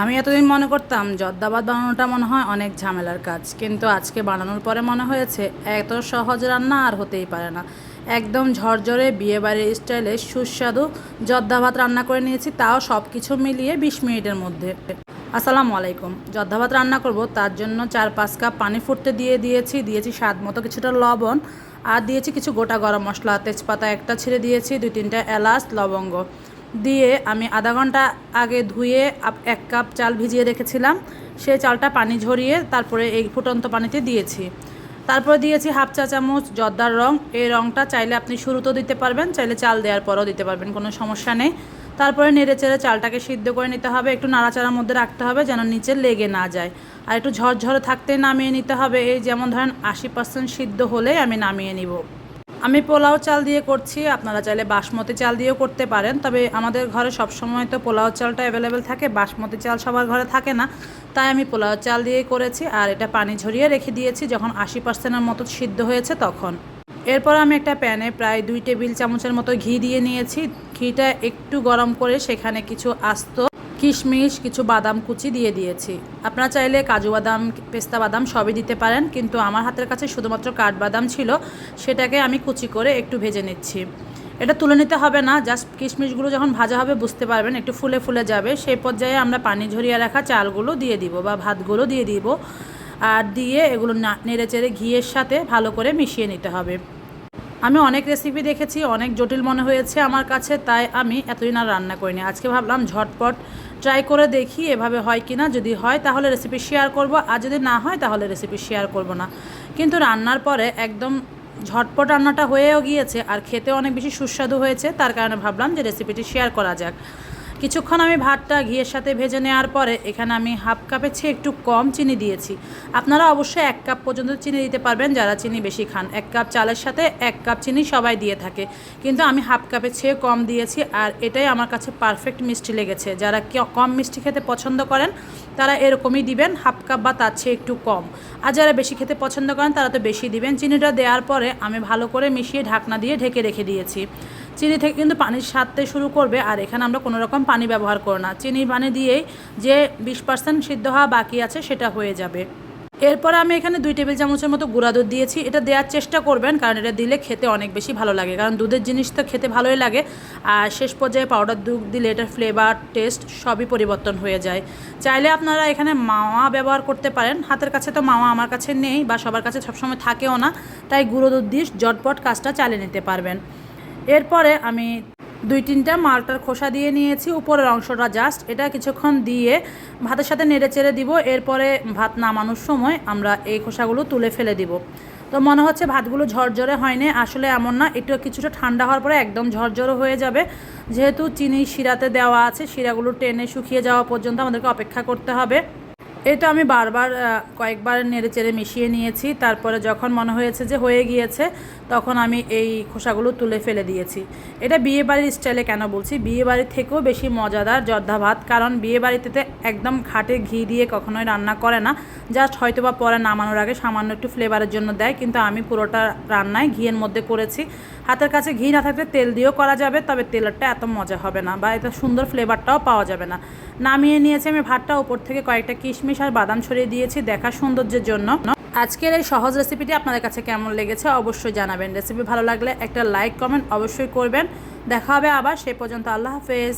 আমি এতদিন মনে করতাম জর্দাবাদ বানানোটা মনে হয় অনেক ঝামেলার কাজ। কিন্তু আজকে বানানোর পরে মনে হয়েছে এত সহজ রান্না আর হতেই পারে না। একদম ঝরঝরে বিয়েবাড়ির স্টাইলে সুস্বাদু জর্দা ভাত রান্না করে নিয়েছি, তাও সব কিছু মিলিয়ে বিশ মিনিটের মধ্যে। আসসালামু আলাইকুম। জর্দা ভাত রান্না করব, তার জন্য চার পাঁচ কাপ পানি ফুটতে দিয়ে দিয়েছি দিয়েছি স্বাদ মতো কিছুটা লবণ আর দিয়েছি কিছু গোটা গরম মশলা, তেজপাতা একটা ছিঁড়ে দিয়েছি, দুই তিনটা এলাচ, লবঙ্গ। দিয়ে আমি আধা ঘণ্টা আগে ধুয়ে এক কাপ চাল ভিজিয়ে রেখেছিলাম। সেই চালটা পানি ঝরিয়ে তারপরে এই ফুটন্ত পানিতে দিয়েছি। তারপরে দিয়েছি হাফ চা চামচ জর্দার রং। এই রংটা চাইলে আপনি শুরুতেও দিতে পারবেন, চাইলে চাল দেওয়ার পরেও দিতে পারবেন, কোনো সমস্যা নেই। তারপরে নেড়ে চেড়ে চালটাকে সিদ্ধ করে নিতে হবে। একটু নাড়াচাড়ার মধ্যে রাখতে হবে যেন নিচে লেগে না যায়। আর একটু ঝরঝরে থাকতে নামিয়ে নিতে হবে। এই যেমন ধরেন আশি পার্সেন্ট সিদ্ধ হলেই আমি নামিয়ে নিব। আমি পোলাও চাল দিয়ে করছি, আপনারা চাইলে বাসমতি চাল দিয়েও করতে পারেন, তবে আমাদের ঘরে সবসময় তো পোলাও চালটা অ্যাভেলেবেল থাকে, বাসমতি চাল সবার ঘরে থাকে না, তাই আমি পোলাও চাল দিয়েই করেছি, আর এটা পানি ঝরিয়ে রেখে দিয়েছি, যখন আশি পার্সেন্টের মতো সিদ্ধ হয়েছে তখন। এরপর আমি একটা প্যানে প্রায় দুই টেবিল চামচের মতো ঘি দিয়ে নিয়েছি, ঘিটা একটু গরম করে সেখানে কিছু আস্ত কিশমিশ, কিছু বাদাম কুচি দিয়ে দিয়েছি। আপনারা চাইলে কাজু বাদাম, পেস্তা বাদাম সবই দিতে পারেন, কিন্তু আমার হাতের কাছে শুধুমাত্র কাঠবাদাম ছিল, সেটাকে আমি কুচি করে একটু ভেজে নিচ্ছি। এটা তুলে নিতে হবে না, জাস্ট কিশমিশগুলো যখন ভাজা হবে বুঝতে পারবেন, একটু ফুলে ফুলে যাবে। সেই পর্যায়ে আমরা পানি ঝরিয়ে রাখা চালগুলো দিয়ে দিব বা ভাতগুলো দিয়ে দিব। আর দিয়ে এগুলো নেড়ে চেড়ে ঘিয়ের সাথে ভালো করে মিশিয়ে নিতে হবে। আমি অনেক রেসিপি দেখেছি, অনেক জটিল মনে হয়েছে আমার কাছে, তাই আমি এতদিন আর রান্না করিনি। আজকে ভাবলাম ঝটপট ট্রাই করে দেখি এভাবে হয় কি না যদি হয়, তাহলে রেসিপি শেয়ার করব। আর যদি না হয়, তাহলে রেসিপি শেয়ার করব না। কিন্তু রান্নার পরে একদম ঝটপট রান্নাটা হয়েও গিয়েছে। আর খেতে অনেক বেশি সুস্বাদু হয়েছে। তার কারণে ভাবলাম যে রেসিপিটি শেয়ার করা যাক। কিছুক্ষণ আমি ভাতটা ঘিয়ের সাথে ভেজে নেওয়ার পরে এখানে আমি হাফ কাপের চেয়ে একটু কম চিনি দিয়েছি। আপনারা অবশ্যই এক কাপ পর্যন্ত চিনি দিতে পারবেন যারা চিনি বেশি খান। এক কাপ চালের সাথে এক কাপ চিনি সবাই দিয়ে থাকে। কিন্তু আমি হাফ কাপের চেয়ে কম দিয়েছি আর এটাই আমার কাছে পারফেক্ট মিষ্টি লেগেছে। যারা কম মিষ্টি খেতে পছন্দ করেন, তারা এরকমই দিবেন, হাফ কাপ বা তার চেয়ে একটু কম। আর যারা বেশি খেতে পছন্দ করেন, তারা তো বেশি দিবেন। চিনিটা দেওয়ার পরে আমি ভালো করে মিশিয়ে ঢাকনা দিয়ে ঢেকে রেখে দিয়েছি। চিনি থেকে কিন্তু পানির সারতে শুরু করবে আর এখানে আমরা কোনো রকম পানি ব্যবহার করব না। চিনি পানি দিয়েই যে বিশ পার্সেন্ট সিদ্ধ হওয়া বাকি আছে সেটা হয়ে যাবে। এরপরে আমি এখানে দুই টেবিল চামচের মতো গুঁড়া দুধ দিয়েছি। এটা দেওয়ার চেষ্টা করবেন কারণ এটা দিলে খেতে অনেক বেশি ভালো লাগে। কারণ দুধের জিনিস তো খেতে ভালোই লাগে আর শেষ পর্যায়ে পাউডার দুধ দিলে এটার ফ্লেভার টেস্ট সবই পরিবর্তন হয়ে যায়। চাইলে আপনারা এখানে মাওয়া ব্যবহার করতে পারেন। হাতের কাছে তো মাওয়া আমার কাছে নেই বা সবার কাছে সবসময় থাকেও না। তাই গুঁড়ো দুধ দিয়ে জটপট কাজটা চালিয়ে নিতে পারবেন। এরপরে আমি দুই তিনটা মালটার খোসা দিয়ে নিয়েছি, উপরের অংশটা জাস্ট এটা কিছুক্ষণ দিয়ে ভাতের সাথে নেড়ে চেড়ে দিব, এরপরে ভাত নামানোর সময় আমরা এই খোসাগুলো তুলে ফেলে দিব। তো মনে হচ্ছে ভাতগুলো ঝরঝরে হয়নি, আসলে এমন না, একটু কিছুটা ঠান্ডা হওয়ার পরে একদম ঝরঝরে হয়ে যাবে। যেহেতু চিনি শিরাতে দেওয়া আছে, শিরাগুলো টেনে শুকিয়ে যাওয়া পর্যন্ত আমাদেরকে অপেক্ষা করতে হবে। এটা আমি বারবার কয়েকবার নেড়ে চেড়ে মিশিয়ে নিয়েছি। তারপরে যখন মনে হয়েছে যে হয়ে গিয়েছে, তখন আমি এই খোসাগুলো তুলে ফেলে দিয়েছি। এটা বিয়ে বাড়ির স্টাইলে কেন বলছি? বিয়ে বাড়ির থেকেও বেশি মজাদার জর্দা ভাত, কারণ বিয়ে বাড়িতে একদম খাটে ঘি দিয়ে কখনোই রান্না করে না। জাস্ট হয়তো বা পরে নামানোর আগে সামান্য একটু ফ্লেভারের জন্য দেয়, কিন্তু আমি পুরোটা রান্নায় ঘিয়ের মধ্যে করেছি। হাতের কাছে ঘি না থাকলে তেল দিয়েও করা যাবে, তবে তেলেরটা এত মজা হবে না বা এত সুন্দর ফ্লেভারটাও পাওয়া যাবে না। নামিয়ে নিয়েছি আমি ভাতটা, উপর থেকে কয়েকটা কিশমিশ আর বাদাম ছড়িয়ে দিয়েছি দেখা সৌন্দর্যের জন্য। আজকের এই সহজ রেসিপিটি আপনাদের কাছে কেমন লেগেছে অবশ্যই জানাবেন। রেসিপি ভালো লাগলে একটা লাইক কমেন্ট অবশ্যই করবেন। দেখা হবে আবার, সে পর্যন্ত আল্লাহ হাফেজ।